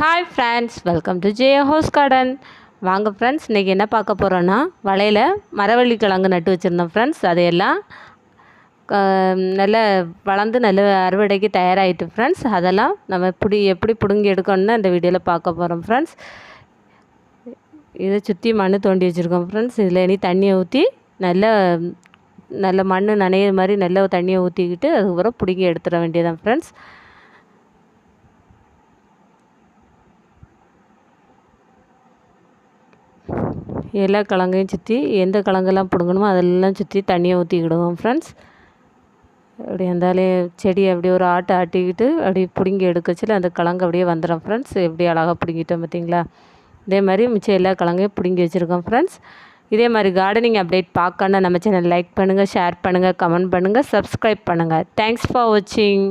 Hi friends welcome to J hose garden வாங்க friends இன்றைக்கி என்ன பார்க்க போகிறோன்னா வலையில் மரவள்ளி கிழங்கு நட்டு வச்சுருந்தோம் ஃப்ரெண்ட்ஸ் அதையெல்லாம் க- நல்ல வளர்ந்து நல்ல அறுவடைக்கு தயாராகிட்டு ஃப்ரெண்ட்ஸ் அதெல்லாம் நம்ம எப்படி எப்படி பிடுங்கி எடுக்கணும்னு இந்த வீடியோவில் பார்க்க போகிறோம் ஃப்ரெண்ட்ஸ் இதை சுற்றி மண் தோண்டி வச்சுருக்கோம் ஃப்ரெண்ட்ஸ் இதில் இனி தண்ணியை ஊற்றி நல்ல நல்ல மண் நனையிற மாதிரி நல்ல தண்ணியை ஊற்றிக்கிட்டு அதுக்கப்புறம் பிடுங்கி எடுத்துட வேண்டியதான் ஃப்ரெண்ட்ஸ் எல்லா கிழங்கையும் சுற்றி எந்த கிழங்கெல்லாம் பிடுங்கணுமோ அதெல்லாம் சுற்றி தண்ணியை ஊற்றிக்கிடுவோம் ஃப்ரெண்ட்ஸ் அப்படி இருந்தாலே செடி அப்படியே ஒரு ஆட்டை ஆட்டிக்கிட்டு அப்படியே பிடுங்கி எடுக்கச்சில் அந்த கிழங்கு அப்படியே வந்துடும் ஃப்ரெண்ட்ஸ் எப்படி அழகாக பிடுங்கிட்டோம் பார்த்தீங்களா? இதே மாதிரி மிச்சம் எல்லா கிழங்கையும் பிடுங்கி வச்சுருக்கோம் ஃப்ரெண்ட்ஸ் இதே மாதிரி கார்டனிங் அப்டேட் பார்க்கணும் நம்ம சேனல் லைக் பண்ணுங்கள் ஷேர் பண்ணுங்கள் கமெண்ட் பண்ணுங்கள் சப்ஸ்கிரைப் பண்ணுங்கள் தேங்க்ஸ் ஃபார் வாட்சிங்